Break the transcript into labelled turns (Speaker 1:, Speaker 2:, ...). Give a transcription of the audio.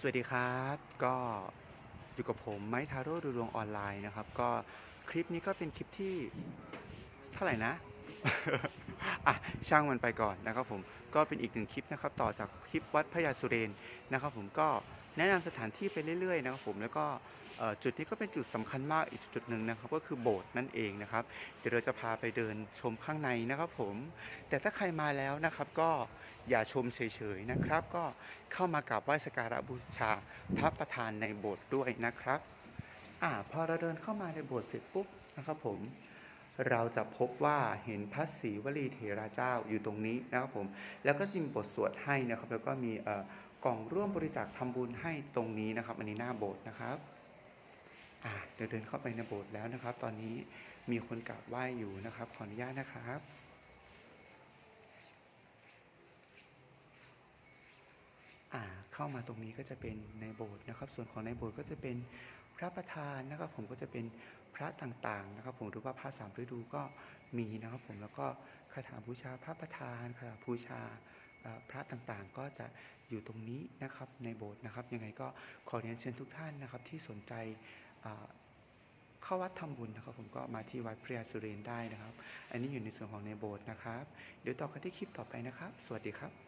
Speaker 1: สวัสดีครับก็อยู่กับผมไม้ทาโร่ดูดวงออนไลน์นะครับ ก็คลิปนี้ก็เป็นคลิปที่เท่าไหร่นะอะ ช่างมันไปก่อนนะครับผมก็เป็นอีกหนึ่งคลิปนะครับต่อจากคลิปวัดพระยาสุเรนนะครับผมก็แนะนำสถานที่ไปเรื่อยๆนะครับผมแล้วก็จุดนี้ก็เป็นจุดสำคัญมากอีกจุดหนึ่งนะครับก็คือโบสถ์นั่นเองนะครับเดี๋ยวเราจะพาไปเดินชมข้างในนะครับผม แต่ถ้าใครมาแล้วนะครับก็อย่าชมเฉยๆนะครับ ก็เข้ามากราบไหว้สักการะบูชาพระประธานในโบสถ์ด้วยนะครับอ่าพอเราเดินเข้ามาในโบสถ์เสร็จปุ๊บนะครับผม เราจะพบว่าเห็นพระศรีวลีเถราเจ้าอยู่ตรงนี้นะครับผม แล้วก็จะมีบทสวดให้นะครับ แล้วก็มีกล่องร่วมบริจาคทำบุญให้ตรงนี้นะครับ อันนี้หน้าโบสถ์นะครับอ่าเดี๋ยวเดินเข้าไปในโบสถ์แล้วนะครับ ตอนนี้มีคนกราบไหว้อยู่นะครับ ขออนุญาตนะครับเข้ามาตรงนี้ก็จะเป็นในโบสถ์นะครับ ส่วนของในโบสถ์ก็จะเป็น พระประธานนะครับผมก็จะเป็นพระต่างๆนะครับ ผมหรือว่าพระสามฤดูก็มีนะครับ ผมแล้วก็คาถาบูชาพระประธานคาถาบูชาพระต่างๆก็จะอยู่ตรงนี้นะครับในโบสถ์นะครับ ยังไงก็ขอเรียนเชิญทุกท่านนะครับ ที่สนใจเข้าวัดทำบุญนะครับ ผมก็มาที่วัดพระยาสุเรนได้นะครับ อันนี้อยู่ในส่วนของในโบสถ์นะครับ เดี๋ยวต่อกันที่คลิปต่อไปนะครับ สวัสดีครับ